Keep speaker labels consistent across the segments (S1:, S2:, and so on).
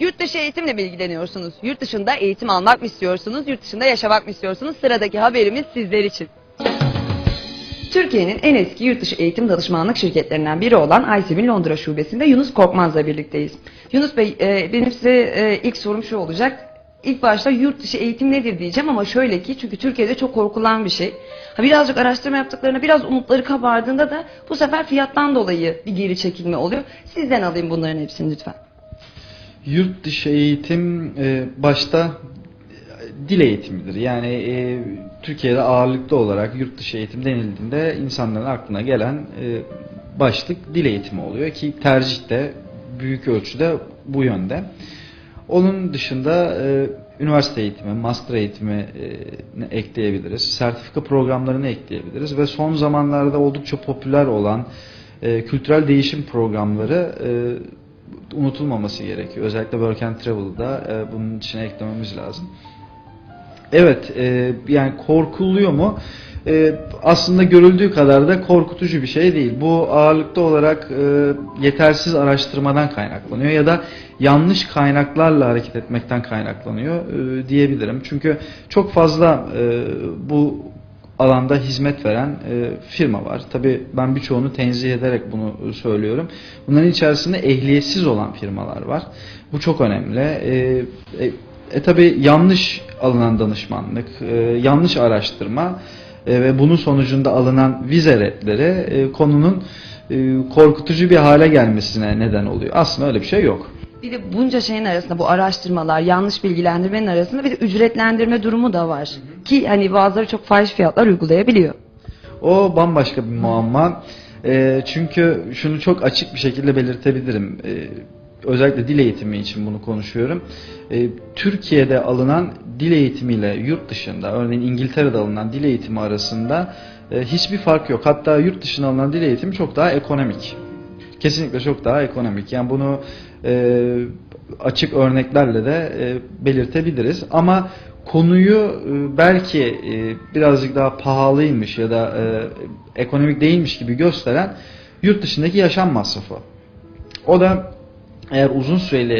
S1: Yurt dışı eğitimle mi ilgileniyorsunuz? Yurt dışında eğitim almak mı istiyorsunuz? Yurt dışında yaşamak mı istiyorsunuz? Sıradaki haberimiz sizler için. Türkiye'nin en eski yurt dışı eğitim danışmanlık şirketlerinden biri olan ICB'nin Londra şubesinde Yunus Korkmaz'la birlikteyiz. Yunus Bey, e, benim size e, ilk sorum şu olacak. İlk başta yurt dışı eğitim nedir diyeceğim ama şöyle ki çünkü Türkiye'de çok korkulan bir şey. Ha, birazcık araştırma yaptıklarına biraz umutları kabardığında da bu sefer fiyattan dolayı bir geri çekilme oluyor. Sizden alayım bunların hepsini lütfen.
S2: Yurt dışı eğitim e, başta dil eğitimidir. Yani e, Türkiye'de ağırlıklı olarak yurt dışı eğitim denildiğinde insanların aklına gelen e, başlık dil eğitimi oluyor ki tercih de büyük ölçüde bu yönde. Onun dışında e, üniversite eğitimi, master eğitimi e, ekleyebiliriz. Sertifika programlarını ekleyebiliriz ve son zamanlarda oldukça popüler olan e, kültürel değişim programları e, unutulmaması gerekiyor. Özellikle Work and Travel'da e, bunun içine eklememiz lazım. Evet, e, yani korkuluyor mu? E, aslında görüldüğü kadar da korkutucu bir şey değil. Bu ağırlıklı olarak e, yetersiz araştırmadan kaynaklanıyor ya da yanlış kaynaklarla hareket etmekten kaynaklanıyor e, diyebilirim. Çünkü çok fazla e, bu alanda hizmet veren e, firma var. Tabii ben birçoğunu tenzih ederek bunu söylüyorum. Bunların içerisinde ehliyetsiz olan firmalar var. Bu çok önemli. E, e, e tabi yanlış alınan danışmanlık, e, yanlış araştırma e, ve bunun sonucunda alınan vize redleri e, konunun e, korkutucu bir hale gelmesine neden oluyor. Aslında öyle bir şey yok.
S1: Bir de bunca şeyin arasında bu araştırmalar, yanlış bilgilendirmenin arasında bir de ücretlendirme durumu da var. Ki hani bazıları çok fahiş fiyatlar uygulayabiliyor.
S2: O bambaşka bir muamma. E, çünkü şunu çok açık bir şekilde belirtebilirim. E, özellikle dil eğitimi için bunu konuşuyorum. E, Türkiye'de alınan dil eğitimiyle yurt dışında, örneğin İngiltere'de alınan dil eğitimi arasında e, hiçbir fark yok. Hatta yurt dışında alınan dil eğitimi çok daha ekonomik. Kesinlikle çok daha ekonomik. Yani bunu e, açık örneklerle de e, belirtebiliriz. Ama konuyu e, belki birazcık daha pahalıymış ya da ekonomik değilmiş gibi gösteren yurt dışındaki yaşam masrafı. O da eğer uzun süreli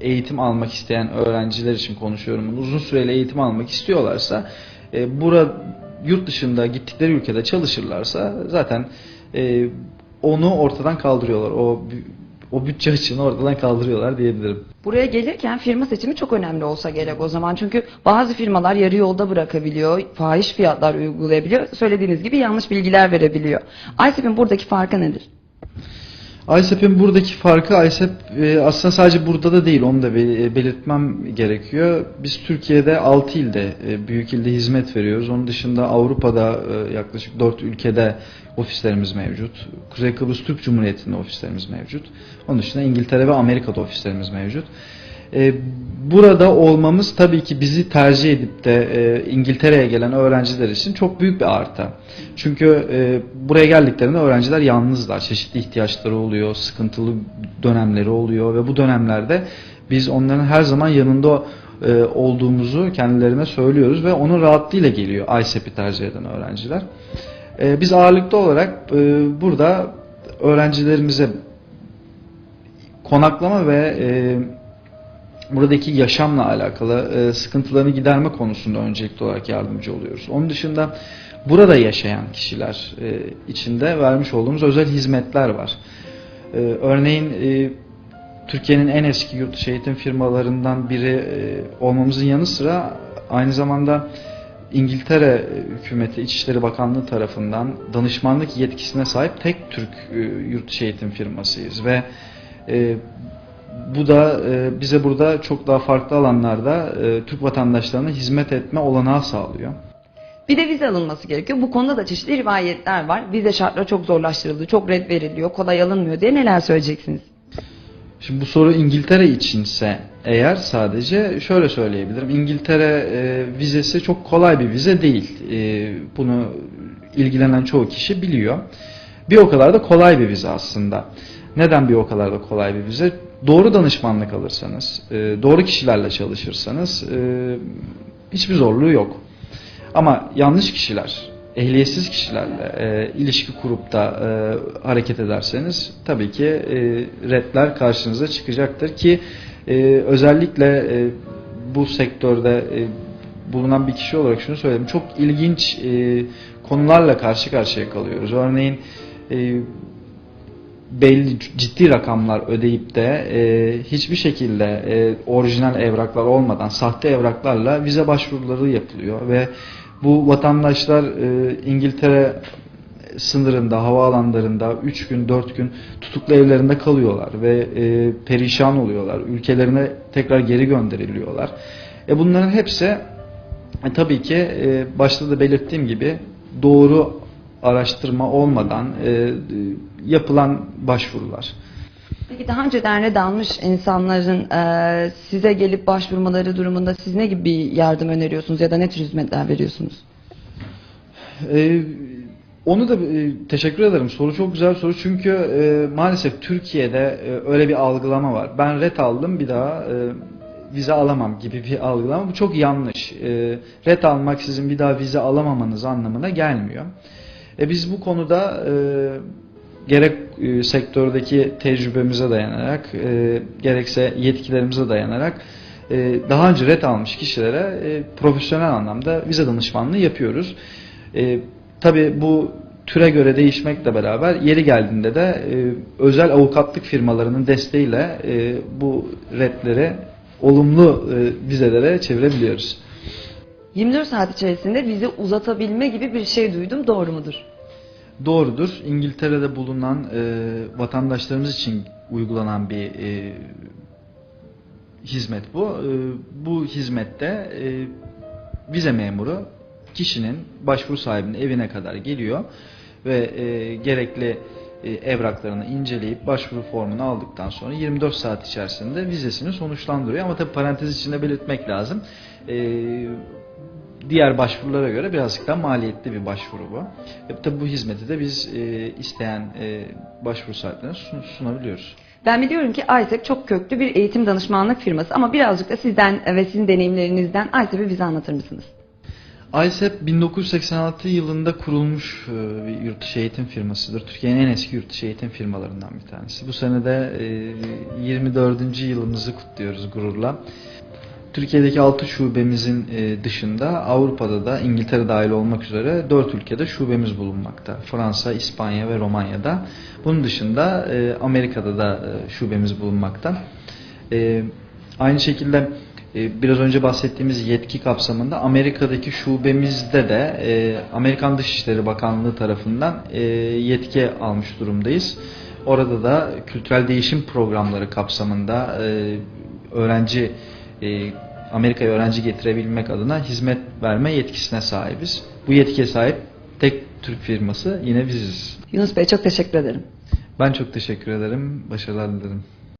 S2: eğitim almak isteyen öğrenciler için konuşuyorum. Uzun süreli eğitim almak istiyorlarsa e, bura yurt dışında gittikleri ülkede çalışırlarsa zaten onu ortadan kaldırıyorlar. O o bütçe açığını ortadan kaldırıyorlar diyebilirim.
S1: Buraya gelirken firma seçimi çok önemli olsa gerek o zaman. Çünkü bazı firmalar yarı yolda bırakabiliyor, fahiş fiyatlar uygulayabiliyor. Söylediğiniz gibi yanlış bilgiler verebiliyor. ICEP'in buradaki farkı nedir?
S2: ISEP'in buradaki farkı ISEP e, aslında sadece burada da değil onu da be- belirtmem gerekiyor. Biz Türkiye'de 6 ilde, e, büyük ilde hizmet veriyoruz. Onun dışında Avrupa'da e, yaklaşık 4 ülkede ofislerimiz mevcut. Kuzey Kıbrıs Türk Cumhuriyeti'nde ofislerimiz mevcut. Onun dışında İngiltere ve Amerika'da ofislerimiz mevcut. E, Burada olmamız tabii ki bizi tercih edip de e, İngiltere'ye gelen öğrenciler için çok büyük bir artı. Çünkü e, buraya geldiklerinde öğrenciler yalnızlar. Çeşitli ihtiyaçları oluyor, sıkıntılı dönemleri oluyor ve bu dönemlerde biz onların her zaman yanında e, olduğumuzu kendilerine söylüyoruz ve onun rahatlığıyla geliyor ISEP'i tercih eden öğrenciler. Biz ağırlıklı olarak burada öğrencilerimize konaklama ve buradaki yaşamla alakalı e, sıkıntılarını giderme konusunda öncelikli olarak yardımcı oluyoruz. Onun dışında burada yaşayan kişiler e, içinde vermiş olduğumuz özel hizmetler var. E, örneğin e, Türkiye'nin en eski yurt dışı eğitim firmalarından biri e, olmamızın yanı sıra aynı zamanda İngiltere hükümeti İçişleri Bakanlığı tarafından danışmanlık yetkisine sahip tek Türk e, yurt dışı eğitim firmasıyız ve e, bu da e, bize burada çok daha farklı alanlarda e, Türk vatandaşlarına hizmet etme olanağı sağlıyor.
S1: Bir de vize alınması gerekiyor. Bu konuda da çeşitli rivayetler var. Vize şartları çok zorlaştırıldı, çok red veriliyor, kolay alınmıyor diye neler söyleyeceksiniz?
S2: Şimdi bu soru İngiltere içinse eğer sadece şöyle söyleyebilirim. İngiltere e, vizesi çok kolay bir vize değil. E, bunu ilgilenen çoğu kişi biliyor. Bir o kadar da kolay bir vize aslında. Neden bir o kadar da kolay bir vize? Doğru danışmanlık alırsanız, e, doğru kişilerle çalışırsanız e, hiçbir zorluğu yok. Ama yanlış kişiler, ehliyetsiz kişilerle e, ilişki kurup da e, hareket ederseniz tabii ki e, redler karşınıza çıkacaktır ki E, özellikle e, bu sektörde e, bulunan bir kişi olarak şunu söyleyeyim. Çok ilginç e, konularla karşı karşıya kalıyoruz. Örneğin e, belli ciddi rakamlar ödeyip de e, hiçbir şekilde e, orijinal evraklar olmadan sahte evraklarla vize başvuruları yapılıyor ve bu vatandaşlar e, İngiltere sınırında, havaalanlarında 3 gün, 4 gün tutuklu evlerinde kalıyorlar ve e, perişan oluyorlar. Ülkelerine tekrar geri gönderiliyorlar. E, bunların hepsi e, tabii ki e, başta da belirttiğim gibi doğru araştırma olmadan e, e, yapılan başvurular.
S1: Peki daha önceden red almış insanların e, size gelip başvurmaları durumunda siz ne gibi bir yardım öneriyorsunuz ya da ne tür hizmetler veriyorsunuz?
S2: Ee, onu da e, teşekkür ederim. Soru çok güzel bir soru. Çünkü e, maalesef Türkiye'de e, öyle bir algılama var. Ben ret aldım bir daha e, vize alamam gibi bir algılama. Bu çok yanlış. E, ret almak sizin bir daha vize alamamanız anlamına gelmiyor. E, biz bu konuda e, gerek e, sektördeki tecrübemize dayanarak e, gerekse yetkilerimize dayanarak e, daha önce ret almış kişilere e, profesyonel anlamda vize danışmanlığı yapıyoruz. E, Tabii bu türe göre değişmekle beraber yeri geldiğinde de e, özel avukatlık firmalarının desteğiyle e, bu retleri olumlu e, vizelere çevirebiliyoruz.
S1: 24 saat içerisinde vize uzatabilme gibi bir şey duydum. Doğru mudur?
S2: Doğrudur. İngiltere'de bulunan e, vatandaşlarımız için uygulanan bir e, hizmet bu. E, bu hizmette e, vize memuru kişinin başvuru sahibinin evine kadar geliyor ve e, gerekli e, evraklarını inceleyip başvuru formunu aldıktan sonra 24 saat içerisinde vizesini sonuçlandırıyor. Ama tabi parantez içinde belirtmek lazım. E, diğer başvurulara göre birazcık daha maliyetli bir başvuru bu. E, tabi bu hizmeti de biz e, isteyen e, başvuru sahiplerine sun- sunabiliyoruz.
S1: Ben biliyorum ki ISEC çok köklü bir eğitim danışmanlık firması ama birazcık da sizden ve sizin deneyimlerinizden ISEC'i bize anlatır mısınız?
S2: ISEP 1986 yılında kurulmuş e, bir yurt dışı eğitim firmasıdır. Türkiye'nin en eski yurt dışı eğitim firmalarından bir tanesi. Bu sene de e, 24. yılımızı kutluyoruz gururla. Türkiye'deki 6 şubemizin e, dışında Avrupa'da da İngiltere dahil olmak üzere 4 ülkede şubemiz bulunmakta. Fransa, İspanya ve Romanya'da. Bunun dışında e, Amerika'da da e, şubemiz bulunmakta. Aynı şekilde biraz önce bahsettiğimiz yetki kapsamında Amerika'daki şubemizde de Amerikan Dışişleri Bakanlığı tarafından yetki almış durumdayız. Orada da kültürel değişim programları kapsamında öğrenci e, Amerika'ya öğrenci getirebilmek adına hizmet verme yetkisine sahibiz. Bu yetkiye sahip tek Türk firması yine biziz.
S1: Yunus Bey çok teşekkür ederim.
S2: Ben çok teşekkür ederim. Başarılar dilerim.